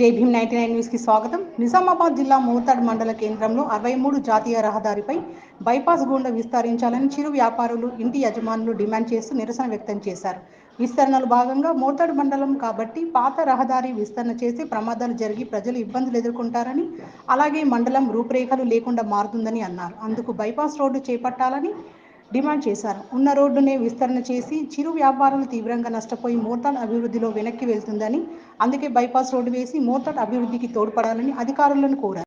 జై Bhim ninety nine న్యూస్కి స్వాగతం. నిజామాబాద్ జిల్లా మోతాడ్ మండల కేంద్రంలో అరవై మూడు జాతీయ రహదారిపై బైపాస్ గుండా విస్తరించాలని చిరు వ్యాపారులు ఇంటి యజమానులు డిమాండ్ చేస్తూ నిరసన వ్యక్తం చేశారు. విస్తరణలో భాగంగా మోతాడ్ మండలం కాబట్టి పాత రహదారి విస్తరణ చేసి ప్రమాదాలు జరిగి ప్రజలు ఇబ్బందులు ఎదుర్కొంటారని అలాగే మండలం రూపురేఖలు లేకుండా మారుతుందని అన్నారు. అందుకు బైపాస్ రోడ్డు చేపట్టాలని డిమాండ్ చేశారు. ఉన్న రోడ్డునే విస్తరణ చేసి చిరు వ్యాపారులు తీవ్రంగా నష్టపోయి మోతాడ్ అభివృద్ధిలో వెనక్కి వెళ్తుందని అందుకే బైపాస్ రోడ్డు వేసి మోతాడ్ అభివృద్ధికి తోడ్పడాలని అధికారులను కోరారు.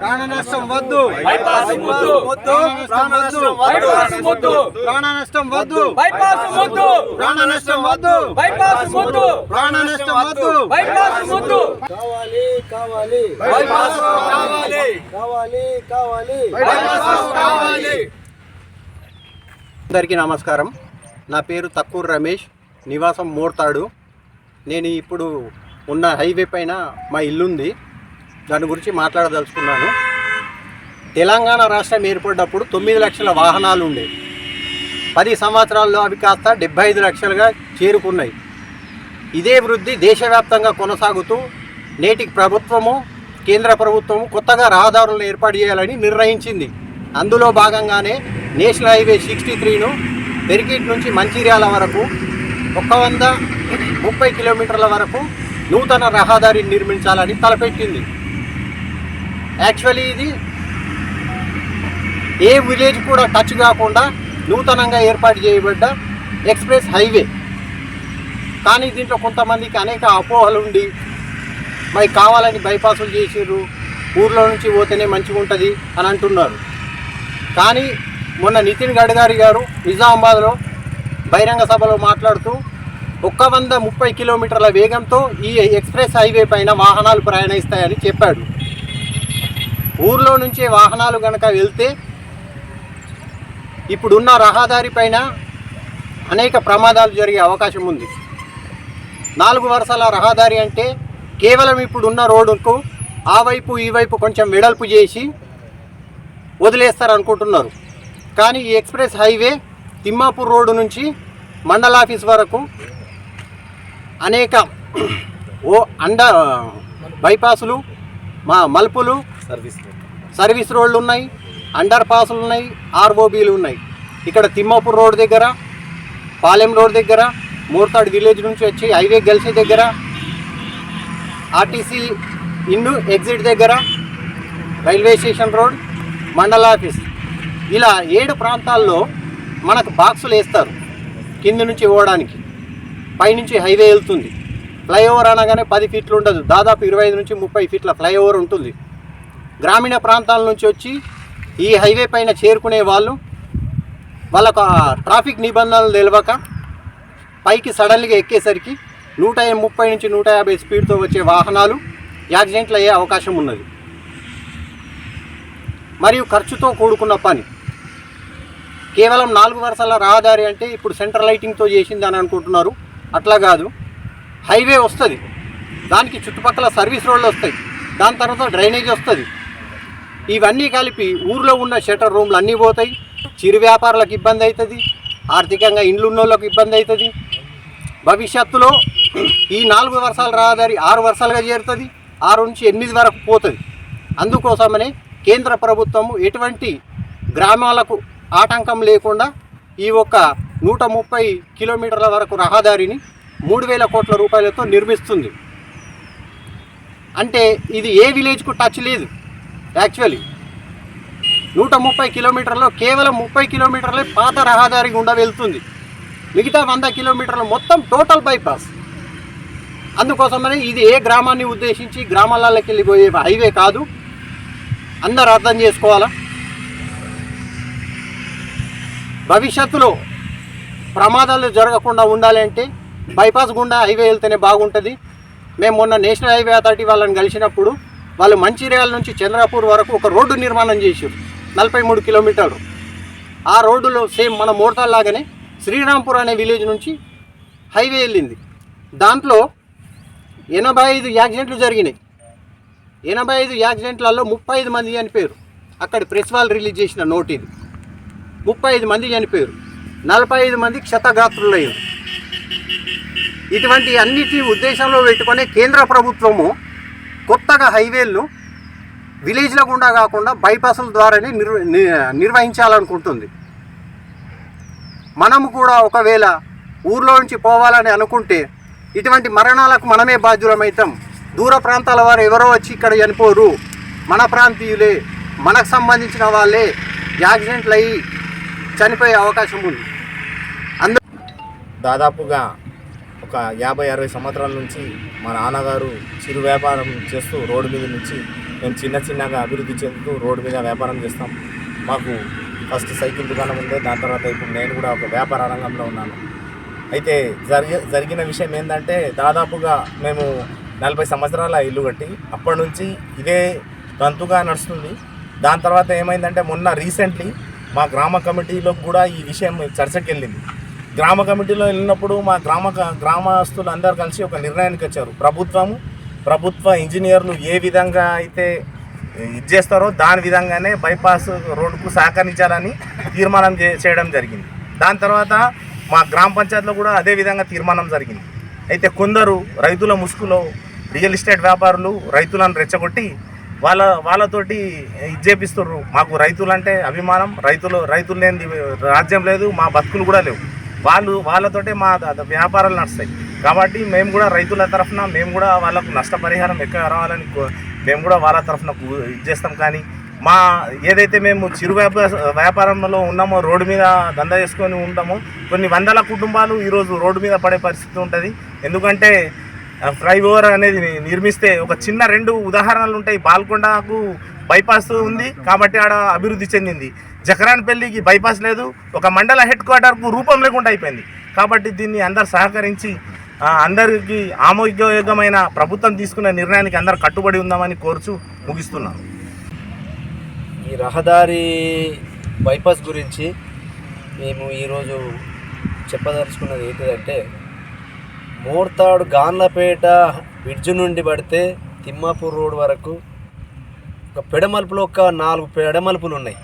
ప్రాణ నష్టం వద్దు. బైపాస్ వద్దు. వద్దు. ప్రాణ నష్టం బైపాస్ వద్దు. ప్రాణ నష్టం వద్దు. బైపాస్ వద్దు. ప్రాణ నష్టం వద్దు. బైపాస్ వద్దు. ప్రాణ నష్టం వద్దు. బైపాస్ వద్దు. కావాలి కావాలి. బైపాస్ కావాలి. కావాలి కావాలి. బైపాస్ కావాలి. అందరికీ నమస్కారం. నా పేరు తక్కూరు రమేష్ నివాసం మోర్తాడు. నేను ఇప్పుడు ఉన్న హైవే పైన మా ఇల్లుంది. దాని గురించి మాట్లాడదలుచుకున్నాను. తెలంగాణ రాష్ట్రం ఏర్పడినప్పుడు తొమ్మిది లక్షల వాహనాలు ఉండే పది సంవత్సరాల్లో అవి కాస్త డెబ్బై ఐదు లక్షలుగా చేరుకున్నాయి. ఇదే వృద్ధి దేశవ్యాప్తంగా కొనసాగుతూ నేటికి ప్రభుత్వము కేంద్ర ప్రభుత్వము కొత్తగా రహదారులను ఏర్పాటు చేయాలని నిర్ణయించింది. అందులో భాగంగానే నేషనల్ హైవే సిక్స్టీ త్రీను పెరికిట్ నుంచి మంచిర్యాల వరకు ఒక వంద ముప్పై కిలోమీటర్ల వరకు నూతన రహదారిని నిర్మించాలని తలపెట్టింది. యాక్చువల్లీ ఇది ఏ విలేజ్ కూడా టచ్ కాకుండా నూతనంగా ఏర్పాటు చేయబడ్డ ఎక్స్ప్రెస్ హైవే. కానీ దీంట్లో కొంతమందికి అనేక అపోహలు ఉండి మరి కావాలని బైపాసులు చేసిర్రు ఊర్లో నుంచి పోతేనే మంచిగా ఉంటుంది అని అంటున్నారు. కానీ మొన్న నితిన్ గడ్కరీ గారు నిజామాబాద్లో బహిరంగ సభలో మాట్లాడుతూ ఒక్క వంద ముప్పై కిలోమీటర్ల వేగంతో ఈ ఎక్స్ప్రెస్ హైవే పైన వాహనాలు ప్రయాణిస్తాయని చెప్పాడు. ఊర్లో నుంచే వాహనాలు కనుక వెళ్తే ఇప్పుడున్న రహదారి పైన అనేక ప్రమాదాలు జరిగే అవకాశం ఉంది. నాలుగు వరుసల రహదారి అంటే కేవలం ఇప్పుడున్న రోడ్డుకు ఆ వైపు ఈ వైపు కొంచెం వెడల్పు చేసి వదిలేస్తారు అనుకుంటున్నారు కానీ ఈ ఎక్స్ప్రెస్ హైవే తిమ్మాపూర్ రోడ్డు నుంచి మండల ఆఫీస్ వరకు అనేక ఓ అండ బైపాసులు మా మలుపులు సర్వీస్ రోడ్లు. ఉన్నాయి అండర్ పాసులు ఉన్నాయి ఆర్ఓబీలు ఉన్నాయి. ఇక్కడ తిమ్మాపూర్ రోడ్ దగ్గర పాలెం రోడ్ దగ్గర మోర్తాడ్ విలేజ్ నుంచి వచ్చి హైవే గెలిసే దగ్గర ఆర్టీసీ ఇండు ఎగ్జిట్ దగ్గర రైల్వే స్టేషన్ రోడ్ మండల ఆఫీస్. ఇలా ఏడు ప్రాంతాల్లో మనకు బాక్సులు వేస్తారు కింద నుంచి పోవడానికి పైనుంచి హైవే వెళ్తుంది. ఫ్లైఓవర్ అనగానే పది ఫీట్లు ఉండదు. దాదాపు ఇరవై ఐదు నుంచి ముప్పై ఫీట్ల ఫ్లైఓవర్ ఉంటుంది. గ్రామీణ ప్రాంతాల నుంచి వచ్చి ఈ హైవే పైన చేరుకునే వాళ్ళు వాళ్ళకు ట్రాఫిక్ నిబంధనలు తెలియక పైకి సడన్గా ఎక్కేసరికి నూట ముప్పై నుంచి నూట యాభై స్పీడ్తో వచ్చే వాహనాలు యాక్సిడెంట్లు అయ్యే అవకాశం ఉన్నది. మరియు ఖర్చుతో కూడుకున్న పని. కేవలం నాలుగు వరుసల రహదారి అంటే ఇప్పుడు సెంటర్ లైటింగ్తో చేసింది అని అనుకుంటున్నారు. అట్లా కాదు. హైవే వస్తుంది. దానికి చుట్టుపక్కల సర్వీస్ రోడ్లు వస్తాయి. దాని తర్వాత డ్రైనేజ్ వస్తుంది. ఇవన్నీ కలిపి ఊర్లో ఉన్న షటర్ రూమ్లు అన్నీ పోతాయి. చిరు వ్యాపారులకు ఇబ్బంది అవుతుంది. ఆర్థికంగా ఇండ్లు ఉన్నోళ్ళకి ఇబ్బంది అవుతుంది. భవిష్యత్తులో ఈ నాలుగు వర్షాల రహదారి ఆరు వర్షాలుగా చేరుతుంది. ఆరు నుంచి ఎనిమిది వరకు పోతుంది. అందుకోసమనే కేంద్ర ప్రభుత్వము ఎటువంటి గ్రామాలకు ఆటంకం లేకుండా ఈ ఒక్క నూట ముప్పై కిలోమీటర్ల వరకు రహదారిని మూడు వేల కోట్ల రూపాయలతో నిర్మిస్తుంది. అంటే ఇది ఏ విలేజ్కు టచ్ లేదు యాక్చువల్లీ నూట ముప్పై కిలోమీటర్లో కేవలం ముప్పై కిలోమీటర్లే పాత రహదారి గుండా వెళ్తుంది. మిగతా వంద కిలోమీటర్లు మొత్తం టోటల్ బైపాస్ అందుకోసమనే ఇది ఏ గ్రామాన్ని ఉద్దేశించి గ్రామాలలోకి వెళ్ళిపోయే హైవే కాదు. అందరు అర్థం చేసుకోవాలా? భవిష్యత్తులో ప్రమాదాలు జరగకుండా ఉండాలంటే బైపాస్ గుండా హైవే వెళ్తేనే బాగుంటుంది. మేము మొన్న నేషనల్ హైవే అథారిటీ వాళ్ళని కలిసినప్పుడు వాళ్ళు మంచిర్యాల నుంచి చంద్రాపూర్ వరకు ఒక రోడ్డు నిర్మాణం చేశారు. నలభై మూడు కిలోమీటర్లు. ఆ రోడ్డులో సేమ్ మన మోర్తాల్ లాగానే శ్రీరాంపూర్ అనే విలేజ్ నుంచి హైవే వెళ్ళింది. దాంట్లో ఎనభై ఐదు యాక్సిడెంట్లు జరిగినాయి. ఎనభై ఐదు యాక్సిడెంట్లలో ముప్పై ఐదు మంది అని పేరు అక్కడ ప్రెస్ వాళ్ళు రిలీజ్ చేసిన నోట్ ఇది. ముప్పై ఐదు మంది చనిపోయారు. నలభై ఐదు మంది క్షతగాత్రులయ్యారు. ఇటువంటి అన్నిటి ఉద్దేశంలో పెట్టుకునే కేంద్ర ప్రభుత్వము కొత్తగా హైవేలు విలేజ్ల గుండా కాకుండా బైపాసుల ద్వారానే నిర్వ ని- నిర్వహించాలనుకుంటుంది. మనము కూడా ఒకవేళ ఊర్లో నుంచి పోవాలని అనుకుంటే ఇటువంటి మరణాలకు మనమే బాధ్యులమవుతాం దూర ప్రాంతాల వారు ఎవరో వచ్చి ఇక్కడ చనిపోరు. మన ప్రాంతీయులే మనకు సంబంధించిన వాళ్ళే యాక్సిడెంట్లు అయ్యి చనిపోయే అవకాశం ఉంది. దాదాపుగా ఒక యాభై అరవై సంవత్సరాల నుంచి మా నాన్నగారు చిరు వ్యాపారం చేస్తూ రోడ్డు మీద నుంచి మేము చిన్న చిన్నగా అభివృద్ధి చెందుతూ రోడ్డు మీద వ్యాపారం చేస్తాం. మాకు ఫస్ట్ సైకిల్ దుకాణం ఉంది. దాని తర్వాత ఇప్పుడు నేను కూడా ఒక వ్యాపార రంగంలో ఉన్నాను. అయితే జరిగి జరిగిన విషయం ఏంటంటే దాదాపుగా మేము నలభై సంవత్సరాల ఇల్లు కట్టి అప్పటి నుంచి ఇదే తంతుగా నడుస్తుంది. దాని తర్వాత ఏమైందంటే మొన్న రీసెంట్లీ మా గ్రామ కమిటీలో కూడా ఈ విషయం చర్చకి వెళ్ళింది గ్రామ కమిటీలో వెళ్ళినప్పుడు మా గ్రామ గ్రామస్తులు అందరు కలిసి ఒక నిర్ణయానికి వచ్చారు. ప్రభుత్వము ప్రభుత్వ ఇంజనీర్లు ఏ విధంగా అయితే ఇది చేస్తారో దాని విధంగానే బైపాస్ రోడ్డుకు సహకరించాలని తీర్మానం చే- చేయడం జరిగింది. దాని తర్వాత మా గ్రామ పంచాయతీలో కూడా అదే విధంగా తీర్మానం జరిగింది. అయితే కొందరు రైతుల ముసుగులో రియల్ ఎస్టేట్ వ్యాపారులు రైతులను రెచ్చగొట్టి వాళ్ళ వాళ్ళతోటి ఇది మాకు మాకు రైతులంటే అభిమానం రైతులు రైతులు లేని రాజ్యం లేదు మా బతుకులు కూడా లేవు. వాళ్ళు వాళ్ళతోటే మా వ్యాపారాలు నడుస్తాయి. కాబట్టి మేము కూడా రైతుల తరఫున మేము కూడా వాళ్ళకు నష్టపరిహారం ఎక్కువ రావాలని మేము కూడా వాళ్ళ తరఫున ఇది చేస్తాం. కానీ మా ఏదైతే మేము చిరు వ్యాపార వ్యాపారంలో ఉన్నామో రోడ్డు మీద దందా చేసుకొని ఉంటామో కొన్ని వందల కుటుంబాలు ఈరోజు రోడ్డు మీద పడే పరిస్థితి ఉంటుంది. ఎందుకంటే ఫ్లైఓవర్ అనేది నిర్మిస్తే ఒక చిన్న రెండు ఉదాహరణలు ఉంటాయి. బాల్కొండకు బైపాస్ ఉంది కాబట్టి ఆడ అభివృద్ధి చెందింది. జకరాన్పల్లికి బైపాస్ లేదు. ఒక మండల హెడ్ క్వార్టర్కు రూపం లేకుండా అయిపోయింది. కాబట్టి దీన్ని అందరు సహకరించి అందరికీ ఆమోదయోగ్యమైన ప్రభుత్వం తీసుకున్న నిర్ణయానికి అందరు కట్టుబడి ఉందామని కోరుచు ముగిస్తున్నాను. ఈ రహదారి బైపాస్ గురించి మేము ఈరోజు చెప్పదలుచుకున్నది ఏంటిదంటే మోర్తాడు గాన్లపేట బ్రిడ్జ్ నుండి పడితే తిమ్మాపూర్ రోడ్ వరకు ఒక పెడమలుపులో ఒక నాలుగు పెడమలుపులు ఉన్నాయి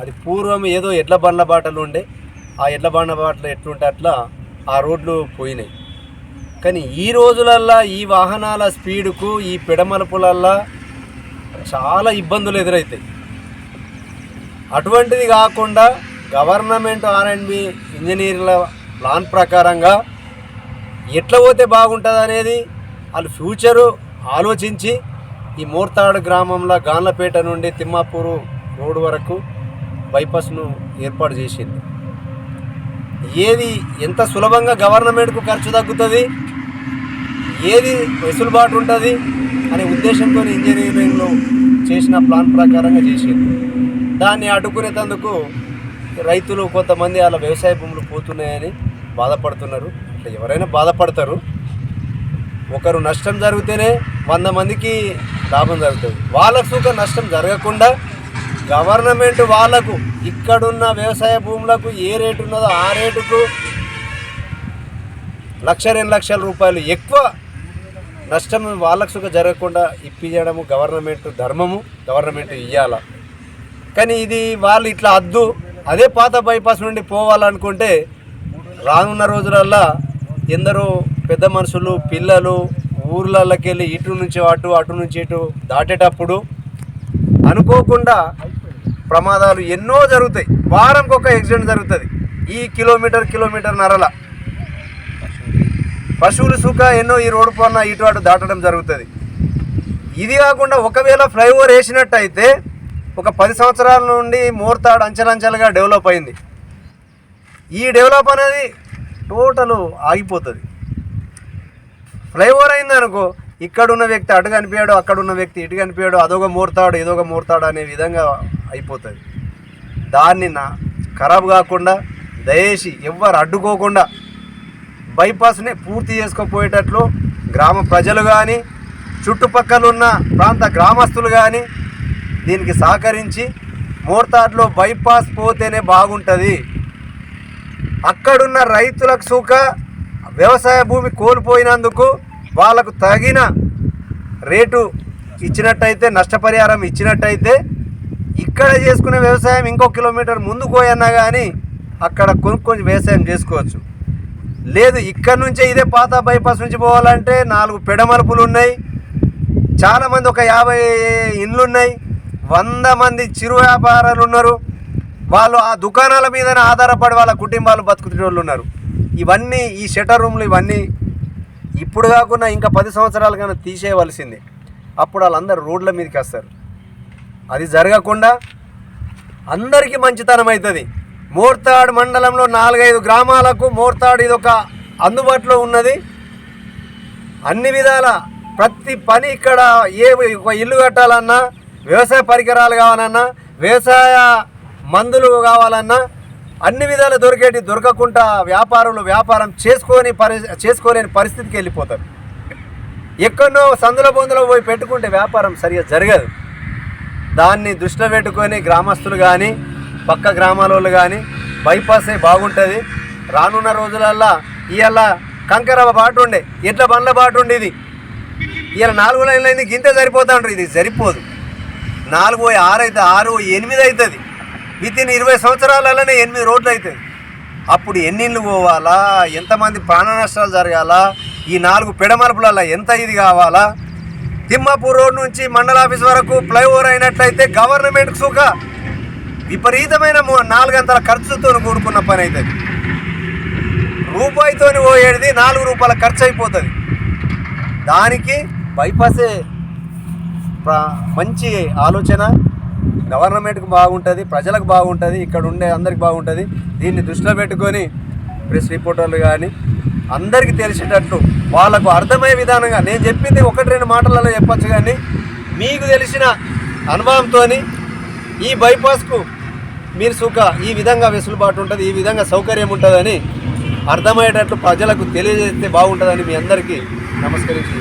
అది పూర్వం ఏదో ఎడ్ల బండ్ల బాటలు ఉండే. ఆ ఎడ్ల బండ్ల బాటలు ఎట్లుంటే అట్లా ఆ రోడ్లు పోయినాయి. కానీ ఈ రోజులల్లా ఈ వాహనాల స్పీడుకు ఈ పెడమలుపులల్లా చాలా ఇబ్బందులు ఎదురవుతాయి అటువంటిది కాకుండా గవర్నమెంట్ ఆర్ అండ్ బి ఇంజనీర్ల ప్లాన్ ప్రకారంగా ఎట్లా పోతే బాగుంటుంది అనేది వాళ్ళు ఫ్యూచరు ఆలోచించి ఈ మూర్తాడు గ్రామంలో గాన్లపేట నుండి తిమ్మాపూరు రోడ్డు వరకు బైపాస్ను ఏర్పాటు చేసింది. ఏది ఎంత సులభంగా గవర్నమెంట్కు ఖర్చు తగ్గుతుంది ఏది వెసులుబాటు ఉంటుంది అనే ఉద్దేశంతో ఇంజనీరింగ్లో చేసిన ప్లాన్ ప్రకారంగా చేసింది. దాన్ని అడ్డుకునేటందుకు రైతులు కొంతమంది అలా వ్యవసాయ భూములు పోతున్నాయని బాధపడుతున్నారు. అంటే ఎవరైనా బాధపడతారు. ఒకరు నష్టం జరిగితేనే వంద మందికి లాభం జరుగుతుంది. వాళ్ళకు సుఖ నష్టం జరగకుండా గవర్నమెంట్ వాళ్ళకు ఇక్కడున్న వ్యవసాయ భూములకు ఏ రేటు ఉన్నదో ఆ రేటుకు లక్ష రెండు లక్షల రూపాయలు ఎక్కువ నష్టం వాళ్ళకు సుఖ జరగకుండా ఇప్పించడము గవర్నమెంట్ ధర్మము గవర్నమెంట్ ఇవ్వాల కానీ ఇది వాళ్ళు ఇట్లా అద్దు. అదే పాత బైపాస్ నుండి పోవాలనుకుంటే రానున్న రోజులల్లా ఎందరో పెద్ద మనుషులు పిల్లలు ఊర్లలోకి వెళ్ళి ఇటు నుంచి అటు అటు నుంచి ఇటు దాటేటప్పుడు అనుకోకుండా ప్రమాదాలు ఎన్నో జరుగుతాయి. వారంకి ఒక యాక్సిడెంట్ జరుగుతుంది. ఈ కిలోమీటర్ కిలోమీటర్ నరల. పశువులు సుఖ ఎన్నో ఈ రోడ్డు పైన ఇటు అటు దాటడం జరుగుతుంది. ఇది కాకుండా ఒకవేళ ఫ్లైఓవర్ వేసినట్టయితే ఒక పది సంవత్సరాల నుండి మోర్తాడు అంచెలంచెలుగా డెవలప్ అయింది. ఈ డెవలప్ అనేది టోటల్ ఆగిపోతుంది. ఫ్లైఓవర్ అయింది అనుకో ఇక్కడున్న వ్యక్తి అటు కనిపించాడు అక్కడ ఉన్న వ్యక్తి ఇటు కనిపించాడు అదొక మూర్తాడు ఇదొక మూర్తాడు అనే విధంగా అయిపోతుంది. దాన్ని నా ఖరాబ్ కాకుండా దయచేసి ఎవ్వరు అడ్డుకోకుండా బైపాస్ని పూర్తి చేసుకోపోయేటట్లు గ్రామ ప్రజలు కానీ చుట్టుపక్కల ఉన్న ప్రాంత గ్రామస్తులు కానీ దీనికి సహకరించి మోర్తాడ్లో బైపాస్ పోతేనే బాగుంటుంది. అక్కడున్న రైతులకు సూక వ్యవసాయ భూమి కోల్పోయినందుకు వాళ్ళకు తగిన రేటు ఇచ్చినట్టయితే నష్టపరిహారం ఇచ్చినట్టయితే ఇక్కడ చేసుకునే వ్యవసాయం ఇంకో కిలోమీటర్ ముందు పోయన్నా కానీ అక్కడ కొనుక్కొని వ్యవసాయం చేసుకోవచ్చు. లేదు ఇక్కడ నుంచే ఇదే పాత బైపాస్ నుంచి పోవాలంటే నాలుగు పెడమలుపులు ఉన్నాయి. చాలామంది ఒక యాభై ఇండ్లు ఉన్నాయి వంద మంది చిరు వ్యాపారాలు ఉన్నారు. వాళ్ళు ఆ దుకాణాల మీదనే ఆధారపడి వాళ్ళ కుటుంబాలు బతుకుతున్న వాళ్ళు ఉన్నారు. ఇవన్నీ ఈ షటర్ రూమ్లు ఇవన్నీ ఇప్పుడు కాకుండా ఇంకా పది సంవత్సరాలు కన్నా తీసేయవలసింది. అప్పుడు వాళ్ళందరూ రోడ్ల మీదకి వస్తారు. అది జరగకుండా అందరికీ మంచితనం అవుతుంది మోర్తాడ్ మండలంలో నాలుగైదు గ్రామాలకు మోర్తాడ్ ఇది ఒక అందుబాటులో ఉన్నది. అన్ని విధాల ప్రతి పని ఇక్కడ ఏ ఒక ఇల్లు కట్టాలన్నా వ్యవసాయ పరికరాలు కావాలన్నా వ్యవసాయ మందులు కావాలన్నా అన్ని విధాలు దొరికేటి దొరకకుండా వ్యాపారులు వ్యాపారం చేసుకొని పరి చేసుకోలేని పరిస్థితికి వెళ్ళిపోతారు. ఎక్కడో సందుల బొందులో పోయి పెట్టుకుంటే వ్యాపారం సరిగా జరగదు. దాన్ని దృష్టిలో పెట్టుకొని గ్రామస్తులు కానీ పక్క గ్రామాల వాళ్ళు కానీ బైపాసే బాగుంటుంది. రానున్న రోజులల్లా ఇవాళ కంకర బాటు ఉండే ఎట్ల బండ్ల బాటు ఉండేది ఇవాళ నాలుగు లైన్లు అయింది గింతే సరిపోతా ఉంటుంది ఇది సరిపోదు. నాలుగు పోయి ఆరు అయితే ఆరు ఎనిమిది అవుతుంది. విత్ ఇన్ ఇరవై సంవత్సరాలలోనే ఎనిమిది రోడ్లు అవుతాయి. అప్పుడు ఎన్నిళ్ళు పోవాలా? ఎంతమంది ప్రాణ నష్టాలు జరగాలా? ఈ నాలుగు పెడమలుపులలో ఎంత ఇది కావాలా? తిమ్మాపూర్ రోడ్ నుంచి మండల ఆఫీస్ వరకు ఫ్లైఓవర్ అయినట్లయితే గవర్నమెంట్ సుఖ. విపరీతమైన నాలుగంతల ఖర్చుతో కూడుకున్న పని అవుతుంది రూపాయితోని పోయేది నాలుగు రూపాయల ఖర్చు అయిపోతుంది దానికి బైపాసే మంచి ఆలోచన. గవర్నమెంట్కి బాగుంటుంది ప్రజలకు బాగుంటుంది ఇక్కడ ఉండే అందరికి బాగుంటుంది. దీన్ని దృష్టిలో పెట్టుకొని ప్రెస్ రిపోర్టర్లు కానీ అందరికీ తెలిసేటట్లు వాళ్ళకు అర్థమయ్యే విధానంగా నేను చెప్పింది ఒకటి రెండు మాటలలో చెప్పచ్చు కానీ మీకు తెలిసిన అనుభవంతో ఈ బైపాస్కు మీరు సుఖ ఈ విధంగా వెసులుబాటు ఉంటుంది ఈ విధంగా సౌకర్యం ఉంటుందని అర్థమయ్యేటట్లు ప్రజలకు తెలియజేస్తే బాగుంటుందని మీ అందరికీ నమస్కరించి